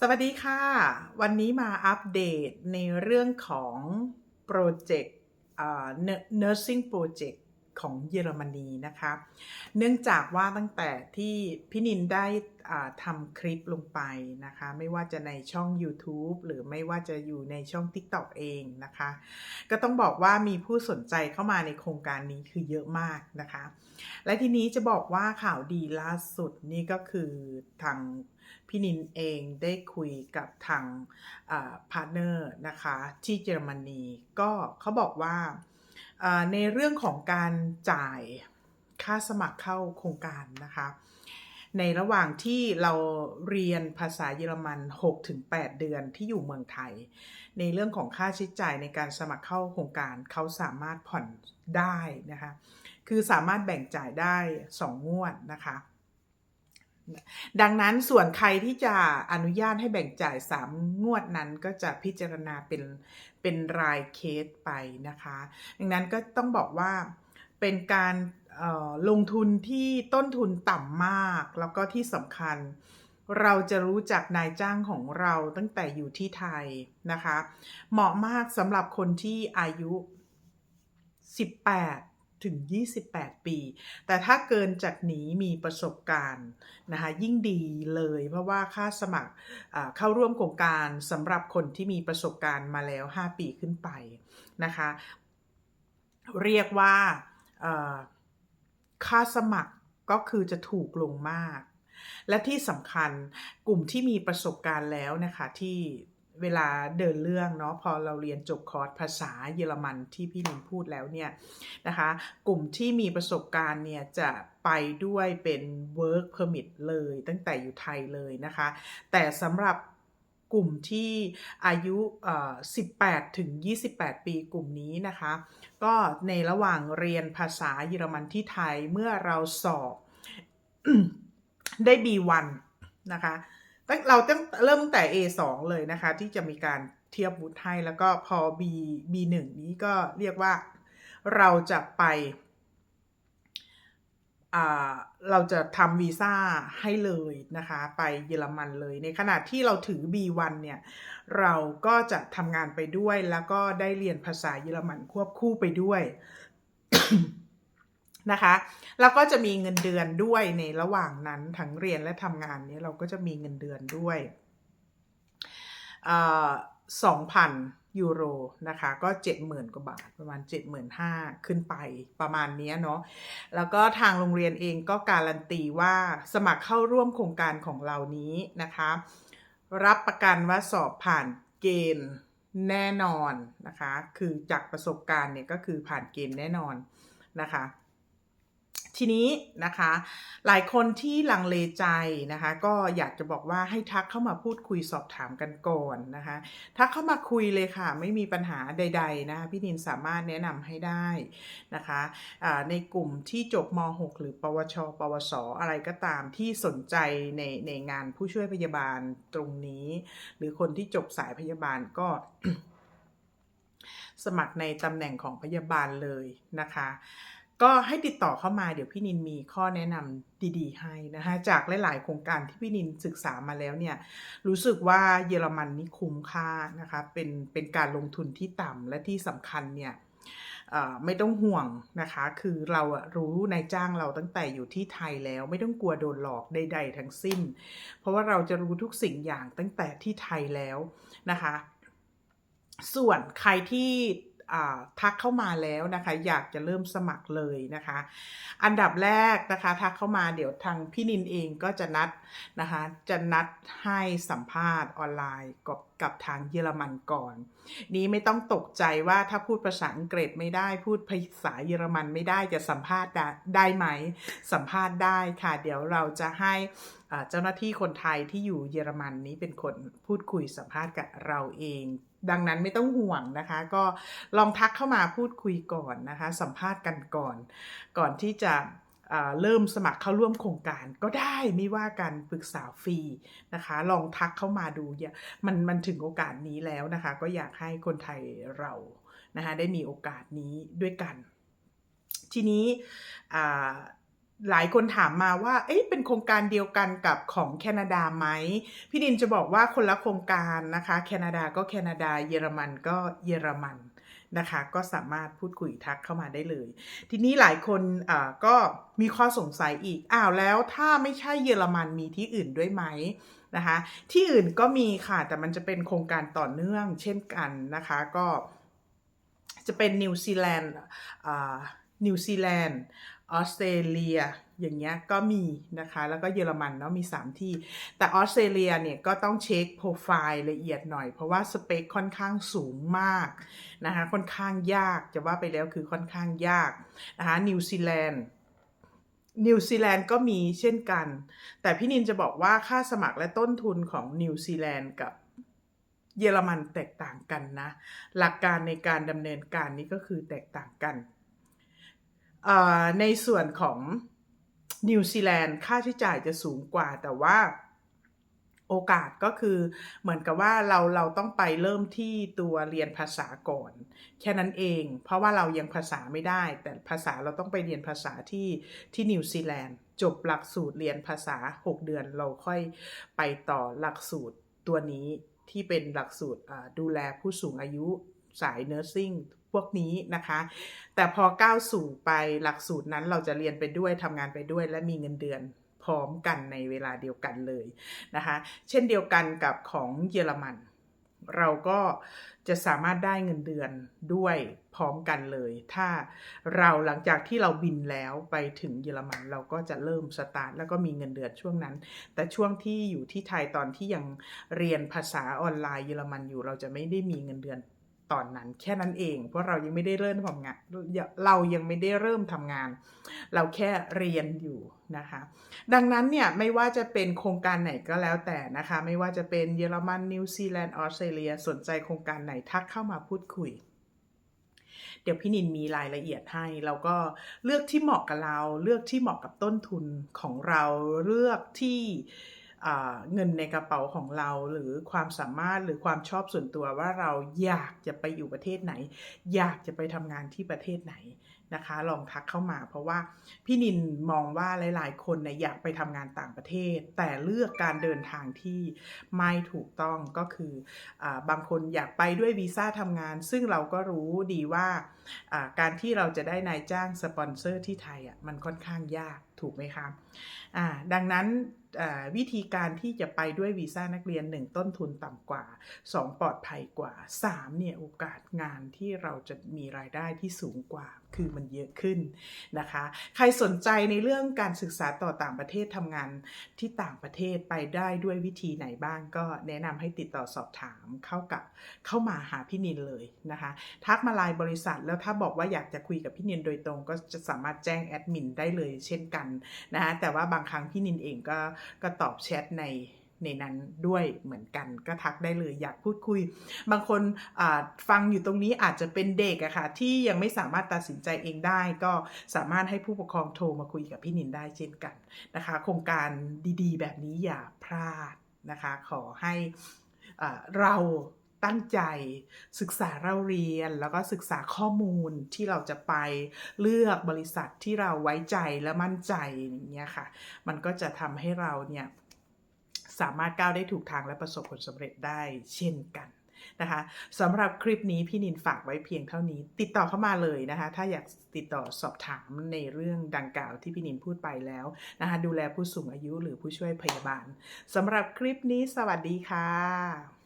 สวัสดีค่ะ วันนี้มาอัปเดตในเรื่องของโปรเจกต์ nursing project ของเยอรมนีนะคะ เนื่องจากว่าตั้งแต่ที่พี่นินได้ทำคลิปลงไปนะคะ ไม่ว่าจะในช่อง YouTube หรือไม่ว่าจะอยู่ในช่อง TikTok เองนะคะ ก็ต้องบอกว่ามีผู้สนใจเข้ามาในโครงการนี้คือเยอะมากนะคะ และทีนี้จะบอกว่าข่าวดีล่าสุดนี่ก็คือทางพี่นินเองได้คุยกับทางพาร์ทเนอร์นะคะที่เยอรมนีก็เขาบอกว่า ในเรื่องของการจ่ายค่าสมัครเข้าโครงการนะคะ ในระหว่างที่เราเรียนภาษาเยอรมัน 6-8 เดือนที่อยู่เมืองไทย ในเรื่องของค่าใช้จ่ายในการสมัครเข้าโครงการเขาสามารถผ่อนได้นะคะ คือสามารถแบ่งจ่ายได้ 2 งวดนะคะ ดังนั้นส่วนใครที่จะอนุญาตให้แบ่งจ่าย 3 งวดนั้นก็จะพิจารณาเป็นเป็นรายเคสไปนะคะ ดังนั้นก็ต้องบอกว่าเป็นการลงทุนที่ต้นทุนต่ำมาก แล้วก็ที่สำคัญ เราจะรู้จักนายจ้างของเราตั้งแต่อยู่ที่ไทยนะคะ เหมาะมากสำหรับคนที่อายุ 18 ถึง 28 ปี แต่ถ้าเกินจากนี้มีประสบการณ์นะคะยิ่งดีเลย เพราะว่าค่าสมัครเข้าร่วมโครงการสำหรับคนที่มีประสบการณ์มาแล้ว 5 ปีขึ้นไปนะคะ เรียกว่าค่าสมัครก็คือจะถูกลงมาก และที่สำคัญกลุ่มที่มีประสบการณ์แล้วนะคะที่ เวลาเดินเรื่องเนาะพอเราเรียนจบคอร์สภาษาเยอรมันที่พี่ลินพูดแล้วเนี่ยนะคะ กลุ่มที่มีประสบการณ์เนี่ยจะไปด้วยเป็น work permit เลยตั้งแต่อยู่ไทยเลยนะคะ แต่สำหรับกลุ่มที่อายุ 18 ถึง 28 ปีกลุ่มนี้นะคะ ก็ในระหว่างเรียนภาษาเยอรมันที่ไทยเมื่อเราสอบได้ B1 นะคะ ตั้งเราตั้งเริ่มตั้งแต่ A2 เลยนะคะ ที่จะมีการเทียบวุฒิให้แล้วก็พอ B B1 นี้ก็เรียกว่าเราจะไปเราจะทำวีซ่าให้เลยนะคะ ไปเยอรมันเลย ในขณะที่เราถือ B1 เนี่ย เราก็จะทำงานไปด้วยแล้วก็ได้เรียนภาษาเยอรมันควบคู่ไปด้วย นะคะ แล้วก็จะมีเงินเดือนด้วยในระหว่างนั้นทั้งเรียนและทำงานนี้เราก็จะมีเงินเดือนด้วยสองพันยูโรนะคะ ก็เจ็ดหมื่นกว่าบาทประมาณเจ็ดหมื่นห้าขึ้นไปประมาณนี้เนาะแล้วก็ทางโรงเรียนเองก็การันตีว่าสมัครเข้าร่วมโครงการของเรานี้นะคะ รับประกันว่าสอบผ่านเกณฑ์แน่นอนนะคะ คือจากประสบการณ์เนี่ยก็คือผ่านเกณฑ์แน่นอนนะคะ ทีนี้นะคะหลายคนที่ลังเลใจนะคะก็อยากจะบอกว่าให้ทักเข้ามาพูดคุยสอบถามกันก่อนนะคะทักเข้ามาคุยเลยค่ะ ไม่มีปัญหาใด ๆ นะคะพี่นินสามารถแนะนำให้ได้นะคะอ่าในกลุ่มที่จบม .6 หรือ ปวช ปวส อะไรก็ตามที่สนใจในในงานผู้ช่วยพยาบาลตรงนี้ หรือคนที่จบสายพยาบาลก็สมัครในตำแหน่งของพยาบาลเลยนะคะ ก็ให้ติดต่อเข้ามาเดี๋ยวพี่นินมีข้อแนะนำดีๆ ให้นะคะจากหลายๆ โครงการที่พี่นินศึกษามาแล้วเนี่ยรู้สึกว่าเยอรมันนี่คุ้มค่านะคะเป็นเป็นการลงทุนที่ต่ำและที่สำคัญเนี่ยไม่ต้องห่วงนะคะ คือเราอะรู้นายจ้างเราตั้งแต่อยู่ที่ไทยแล้วไม่ต้องกลัวโดนหลอกใด ๆ ทั้งสิ้น เพราะว่าเราจะรู้ทุกสิ่งอย่างตั้งแต่ที่ไทยแล้วนะคะ ส่วนใครที่ ทักเข้ามาแล้วนะคะ อยากจะเริ่มสมัครเลยนะคะ อันดับแรกนะคะ ทักเข้ามาเดี๋ยวทางพี่นินเองก็จะนัดนะคะ จะนัดให้สัมภาษณ์ออนไลน์กับกับทางเยอรมันก่อน นี้ไม่ต้องตกใจว่าถ้าพูดภาษาอังกฤษไม่ได้พูดภาษาเยอรมันไม่ได้จะสัมภาษณ์ได้ไหม สัมภาษณ์ได้ค่ะ เดี๋ยวเราจะให้เจ้าหน้าที่คนไทยที่อยู่เยอรมันนี้เป็นคนพูดคุยสัมภาษณ์กับเราเอง ดังนั้นไม่ต้องห่วงนะคะ ก็ลองทักเข้ามาพูดคุยก่อนนะคะ สัมภาษณ์กันก่อน ก่อนที่จะเริ่มสมัครเข้าร่วมโครงการก็ได้ไม่ว่ากันปรึกษาฟรีนะคะ ลองทักเข้ามาดูอย่ามันมันถึงโอกาสนี้แล้วนะคะ ก็อยากให้คนไทยเรานะคะได้มีโอกาสนี้ด้วยกัน ทีนี้ หลายคนถามมาว่า เอ๊ะเป็นโครงการเดียวกันกับของแคนาดาไหม พี่ดินจะบอกว่าคนละโครงการนะคะ แคนาดาก็แคนาดา เยอรมันก็เยอรมันนะคะ ก็สามารถพูดคุยทักเข้ามาได้เลย ทีนี้หลายคนก็มีข้อสงสัยอีก อ้าวแล้วถ้าไม่ใช่เยอรมันมีที่อื่นด้วยไหมนะคะ ที่อื่นก็มีค่ะ แต่มันจะเป็นโครงการต่อเนื่องเช่นกันนะคะ ก็จะเป็นนิวซีแลนด์ นิวซีแลนด์ออสเตรเลียอย่างเงี้ยก็มีนะคะ แล้วก็เยอรมันเนาะมี 3 ที่ แต่ออสเตรเลียเนี่ยก็ต้องเช็คโปรไฟล์ละเอียดหน่อย เพราะว่าสเปคค่อนข้างสูงมากนะคะค่อนข้างยากจะว่าไปแล้วคือค่อนข้างยากนะคะนิวซีแลนด์นิวซีแลนด์ก็มีเช่นกัน แต่พี่นินจะบอกว่าค่าสมัครและต้นทุนของนิวซีแลนด์กับเยอรมันแตกต่างกันนะ หลักการในการดำเนินการนี้ก็คือแตกต่างกัน ในส่วนของนิวซีแลนด์ค่าใช้จ่ายจะสูงกว่าแต่ว่าโอกาสก็คือเหมือนกับว่าเราเราต้องไปเริ่มที่ตัวเรียนภาษาก่อน แค่นั้นเอง เพราะว่าเรายังภาษาไม่ได้ แต่ภาษาเราต้องไปเรียนภาษาที่ที่นิวซีแลนด์จบหลักสูตรเรียนภาษา 6 เดือนเราค่อยไปต่อหลักสูตรตัวนี้ที่เป็นหลักสูตรดูแลผู้สูงอายุสายเนอร์ซิ่ง พวกนี้นะคะ แต่พอก้าวสู่ไปหลักสูตรนั้นเราจะเรียนไปด้วยทำงานไปด้วยและมีเงินเดือนพร้อมกันในเวลาเดียวกันเลยนะคะ เช่นเดียวกันกับของเยอรมัน เราก็จะสามารถได้เงินเดือนด้วยพร้อมกันเลย ถ้าเราหลังจากที่เราบินแล้วไปถึงเยอรมันเราก็จะเริ่มสตาร์ทแล้วก็มีเงินเดือนช่วงนั้น แต่ช่วงที่อยู่ที่ไทยตอนที่ยังเรียนภาษาออนไลน์เยอรมันอยู่ เราจะไม่ได้มีเงินเดือน ตอนนั้นแค่นั้นเอง เพราะเรายังไม่ได้เริ่มทำงานเรายังไม่ได้เริ่มทำงาน เราแค่เรียนอยู่นะคะ ดังนั้นเนี่ยไม่ว่าจะเป็นโครงการไหนก็แล้วแต่นะคะ ไม่ว่าจะเป็นเยอรมันนิวซีแลนด์ออสเตรเลียสนใจโครงการไหนทักเข้ามาพูดคุยเดี๋ยวพี่นินมีรายละเอียดให้เราก็เลือกที่เหมาะกับเรา เลือกที่เหมาะกับต้นทุนของเราเลือกที่ เงินในกระเป๋าของเราหรือความสามารถหรือความชอบส่วนตัวว่าเราอยากจะไปอยู่ประเทศไหน อยากจะไปทำงานที่ประเทศไหนนะคะ ลองทักเข้ามาเพราะว่าพี่นินมองว่าหลาย ๆ คนเนี่ยอยากไปทำงานต่างประเทศ แต่เลือกการเดินทางที่ไม่ถูกต้องก็คืออบางคนอยากไปด้วยวีซ่าทำงาน ซึ่งเราก็รู้ดีว่าการที่เราจะได้นายจ้างสปอนเซอร์ที่ไทยอะมันค่อนข้างยากถูกไหมคะอ่าดังนั้นวิธีการที่จะไปด้วยวีซ่านักเรียน 1 ต้นทุนต่ำกว่า 2 ปลอดภัยกว่า 3 เนี่ยโอกาสงานที่เราจะมีรายได้ที่สูงกว่าคือมันเยอะขึ้นนะคะ ใครสนใจในเรื่องการศึกษาต่อต่างประเทศทำงานที่ต่างประเทศไปได้ด้วยวิธีไหนบ้างก็แนะนำให้ติดต่อสอบถามเข้ากับเข้ามาหาพี่นินเลยนะคะ ทักมาไลน์บริษัทแล้วถ้าบอกว่าอยากจะคุยกับพี่นินโดยตรงก็จะสามารถแจ้งแอดมินได้เลยเช่นกันนะคะแต่ว่าบางครั้งพี่นินเองก็ก็ตอบแชทใน ในนั้นด้วยเหมือนกันก็ทักได้เลยอยากพูดคุย บางคนฟังอยู่ตรงนี้อาจจะเป็นเด็กอะค่ะที่ยังไม่สามารถตัดสินใจเองได้ ก็สามารถให้ผู้ปกครองโทรมาคุยกับพี่นินได้เช่นกันนะคะ โครงการดีๆ แบบนี้อย่าพลาดนะคะ ขอให้เราตั้งใจศึกษาเราเรียนแล้วก็ศึกษาข้อมูลที่เราจะไปเลือกบริษัทที่เราไว้ใจและมั่นใจอย่างเงี้ยค่ะ มันก็จะทำให้เราเนี่ย สามารถก้าวได้ถูกทางและประสบผลสำเร็จได้เช่นกันนะคะสำหรับคลิปนี้พี่นินฝากไว้เพียงเท่านี้ ติดต่อเข้ามาเลยนะคะ ถ้าอยากติดต่อสอบถามในเรื่องดังกล่าวที่พี่นินพูดไปแล้วนะคะดูแลผู้สูงอายุหรือผู้ช่วยพยาบาลสำหรับคลิปนี้สวัสดีค่ะ